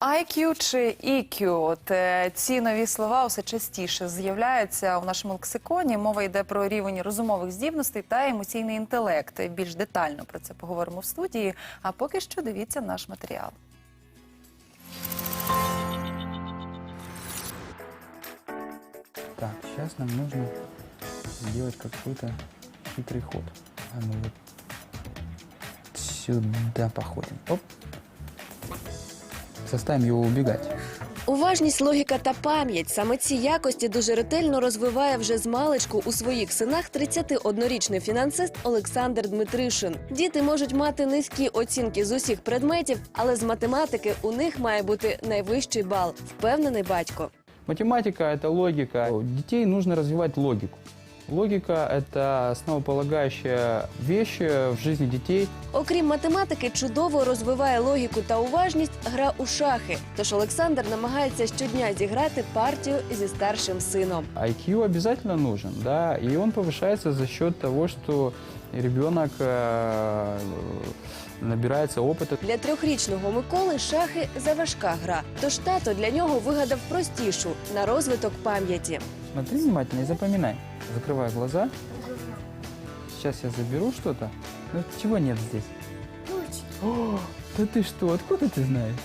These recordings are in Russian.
IQ чи EQ, от е, ці нові слова все частіше з'являються у нашому лексиконі. Мова йде про рівень розумових здібностей та емоційний інтелект. Більш детально про це поговоримо в студії. А поки що дивіться наш матеріал. Так, сейчас нам нужно сделать какой-то хитрый ход. А ну вот сюда походим. Оп. Заставим его убегать. Уважність, логіка та пам'ять саме ці якості дуже ретельно розвиває вже з маличку у своїх синах 31-річний фінансист Олександр Дмитришин. Діти можуть мати низькі оцінки з усіх предметів, але з математики у них має бути найвищий бал, впевнений батько. Математика – это логика. У детей нужно развивать логику. Логика – это основополагающая вещь в жизни дітей. Окрім математики, чудово розвиває логіку та уважність гра у шахи. Тож Олександр намагається щодня зіграти партію зі старшим сином. IQ обязательно нужен, да, і он повышается за счет того, что ребенок э, набирается опыта. Для трьохрічного Миколи шахи заважка гра. Тож тато для нього вигадав простішу на розвиток пам'яті. Смотри внимательно и запоминай. Закрывай глаза. Сейчас я заберу что-то. Ну, чего нет здесь? О, да ты что, откуда ты знаешь?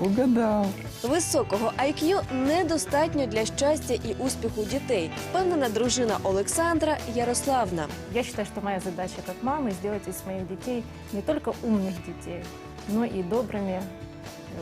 Угадал. Високого IQ недостатньо для щастя і успіху дітей, впевнена дружина Олександра Ярославна. Я считаю, что моя задача как мамы сделать из моих детей не только умных детей, но и добрыми,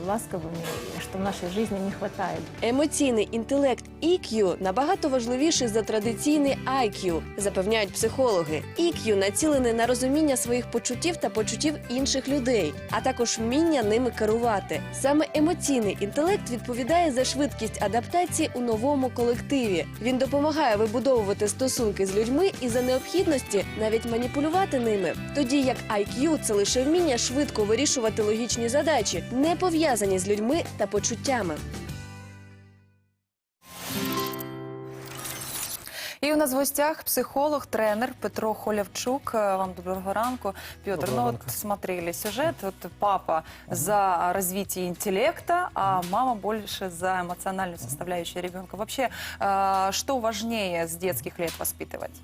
ласковыми, что в нашей жизни не хватает. Емоційний інтелект EQ набагато важливіший за традиційний IQ, запевняють психологи. EQ націлений на розуміння своїх почуттів та почуттів інших людей, а також вміння ними керувати. Саме емоційний інтелект відповідає за швидкість адаптації у новому колективі. Він допомагає вибудовувати стосунки з людьми і за необхідності навіть маніпулювати ними. Тоді як IQ – це лише вміння швидко вирішувати логічні задачі, не пов'язані з людьми та почуттями. І у нас в гостях психолог, тренер Петро Холявчук. Вам доброго ранку. Петр, Доброго ну ранку. вот смотрели сюжет. Вот папа за развитие интеллекта, а мама больше за эмоциональную составляющую ребенка. Вообще, э, что важнее с детских лет воспитывать?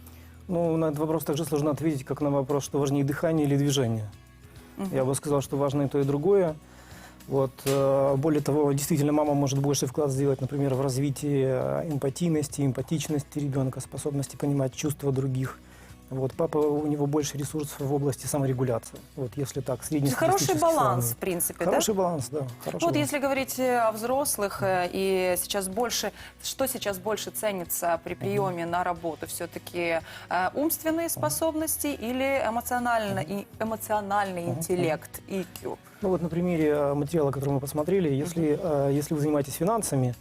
Ну, на этот вопрос также сложно ответить, как на вопрос, что важнее дыхание или движение. Мгм. Я бы сказал, что важно и то, и другое. Вот, э, более того, действительно, мама может больше вклад сделать, например, в развитие э, эмпатийности, эмпатичности ребенка, способности понимать чувства других. Вот, папа, у него больше ресурсов в области саморегуляции. Вот, если так, Хороший среднестатистически баланс, в сравнивать. принципе, Хороший да? баланс, да. Хороший Вот баланс. если говорить э, о взрослых, э, и сейчас больше, что сейчас больше ценится при приеме на работу? Все-таки э, умственные способности или эмоционально, и эмоциональный интеллект, EQ? Ну вот на примере э, материала, который мы посмотрели, если, э, если вы занимаетесь финансами,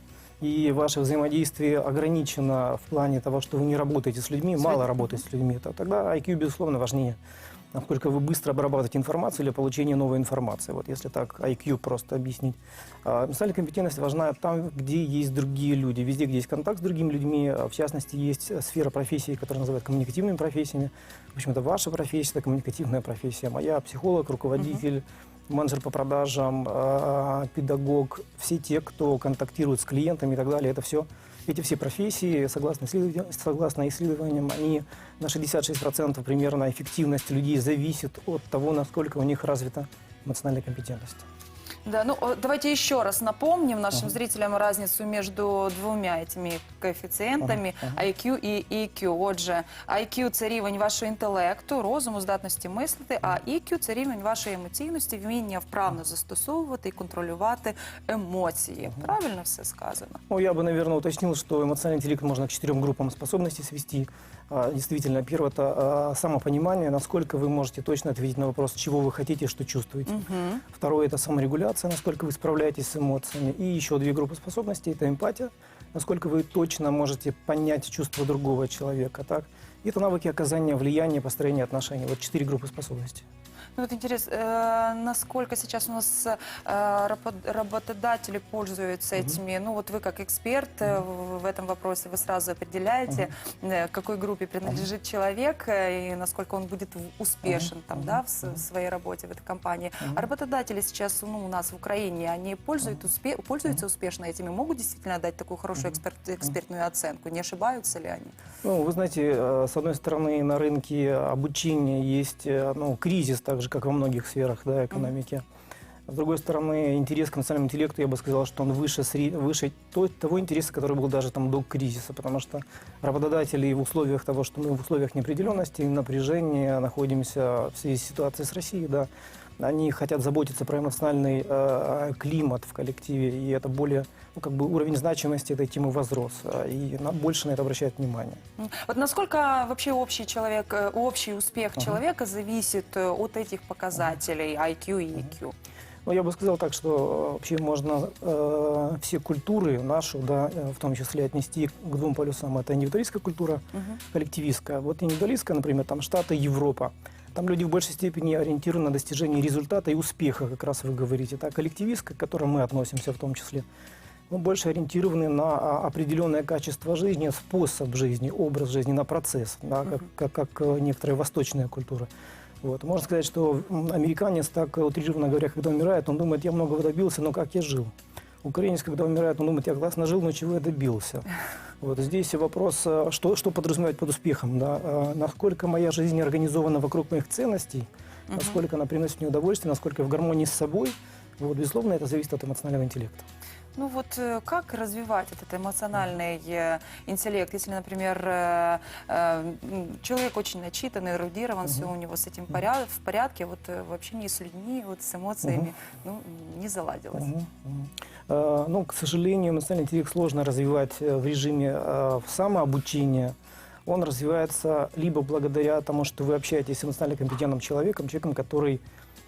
и ваше взаимодействие ограничено в плане того, что вы не работаете с людьми, С мало работаете с людьми, то тогда IQ, безусловно, важнее. Насколько вы быстро обрабатываете информацию для получения новой информации. Вот если так IQ просто объяснить. А Эмоциональная компетентность важна там, где есть другие люди. Везде, где есть контакт с другими людьми. А В частности, есть сфера профессии, которая называют коммуникативными профессиями. В общем, это ваша профессия, это коммуникативная профессия. Моя психолог, руководитель, менеджер по продажам, э, педагог, все те, кто контактирует с клиентами и так далее, это все, эти все профессии, согласно, исследованиям, согласно исследованиям, они на 66% примерно эффективность людей зависит от того, насколько у них развита эмоциональная компетентность. Да, ну о, давайте еще раз напомним нашим Ага. зрителям разницу между двумя этими коефіцієнтами Ага, ага. IQ і EQ. Отже, IQ – це рівень вашого інтелекту, розуму, здатності мислити, а EQ – це рівень вашої емоційності, вміння вправно застосовувати і контролювати емоції. Правильно все сказано? Ну, я бы, наверное, уточнил, что эмоциональный интеллект можно к четырем группам способностей свести. А, Действительно, первое – это а, самопонимание, насколько вы можете точно ответить на вопрос, чего вы хотите, что чувствуете. Угу. Второе – это саморегуляция, насколько вы справляетесь с эмоциями. И еще две группы способностей – это эмпатия, насколько вы точно можете понять чувства другого человека. Так? И это навыки оказания влияния, построения отношений. Вот четыре группы способностей. Ну вот интересно, э, насколько сейчас у нас э, рабо- работодатели пользуются этими, ну вот вы как эксперт э, в этом вопросе, вы сразу определяете, к какой группе принадлежит человек и насколько он будет успешен там, да, в своей работе в этой компании. А работодатели сейчас ну, у нас в Украине, они пользуют успе- пользуются успешно этими, могут действительно дать такую хорошую эксперт- экспертную оценку, не ошибаются ли они? Ну, вы знаете, с одной стороны, на рынке обучения есть ну, кризис, так же, как во многих сферах да, экономики. С другой стороны, интерес к эмоциональному интеллекту, я бы сказал, что он выше, выше того интереса, который был даже там до кризиса, потому что работодатели в условиях того, что мы в условиях неопределенности, напряжения находимся в связи с ситуацией с Россией, да, они хотят заботиться про эмоциональный э, климат в коллективе, и это более, ну, как бы уровень значимости этой темы возрос, э, и на- больше на это обращают внимание. Вот насколько вообще общий человек, э, общий успех человека зависит э, от этих показателей IQ и EQ? Ну, я бы сказал так, что вообще можно э, все культуры нашу, да, в том числе отнести к двум полюсам. Это индивидуалистская культура, коллективистская. Вот индивидуалистская, например, там Штаты, Европа. Там люди в большей степени ориентированы на достижение результата и успеха, как раз вы говорите. Так, коллективистская, к которой мы относимся в том числе, мы больше ориентированы на а, определенное качество жизни, способ жизни, образ жизни, на процесс, да, как, как, как э, некоторая восточная культура. Вот. Можно сказать, что американец, так утрированно говоря, когда умирает, он думает, я многого добился, но как я жил. Украинец, когда умирает, он думает, я классно жил, но чего я добился. Вот здесь вопрос, э, что, что подразумевать под успехом, да? Э, насколько моя жизнь организована вокруг моих ценностей, насколько она приносит мне удовольствие, насколько я в гармонии с собой. Вот, безусловно, это зависит от эмоционального интеллекта. Ну вот э, как развивать этот эмоциональный э, интеллект, если, например, э, э, м, человек очень начитанный, эрудирован, все у него с этим поряд- в порядке, вот э, в общении с людьми, вот с эмоциями, ну, не заладилось. Мгм, мгм. Э, Ну, к сожалению, эмоциональный интеллект сложно развивать э, в режиме э, самообучения. Он развивается либо благодаря тому, что вы общаетесь с эмоционально компетентным человеком, человеком, который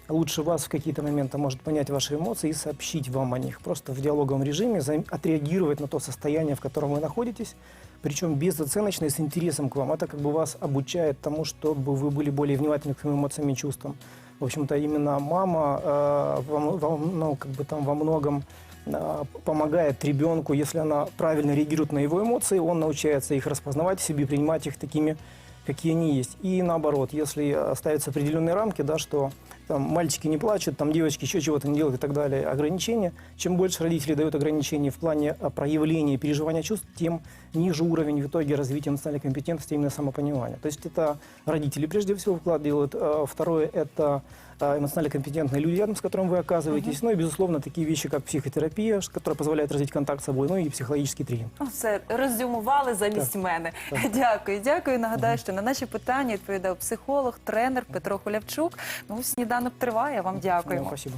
лучше вас в какие-то моменты может понять ваши эмоции и сообщить вам о них. Просто в диалоговом режиме отреагировать на то состояние, в котором вы находитесь, причем безоценочно и с интересом к вам. Это как бы вас обучает тому, чтобы вы были более внимательны к своим эмоциям и чувствам. В общем-то, именно мама э, вам, вам, ну, как бы там во многом э, помогает ребенку, если она правильно реагирует на его эмоции, он научается их распознавать в себе, принимать их такими, какие они есть. И наоборот, если э, ставятся определенные рамки, да, что там, мальчики не плачут, там, девочки еще чего-то не делают и так далее, ограничения, чем больше родители дают ограничений в плане э, проявления переживания чувств, тем ниже уровень в итоге развития эмоциональной компетентности, именно самопонимания. То есть это родители прежде всего вклад делают. Э, Второе – это эмоционально компетентные люди, рядом с которым вы оказываетесь. Ну и, безусловно, такие вещи, как психотерапия, ш- которая позволяет развить контакт с собой, ну и психологический тренинг. Ну, Все, резюмували замість мене. Дякую, дякую. Нагадаю, що на наші питання відповідав психолог, тренер Петро Хулявчук. Ну, сніданок триває. Вам дякуємо. Спасибо.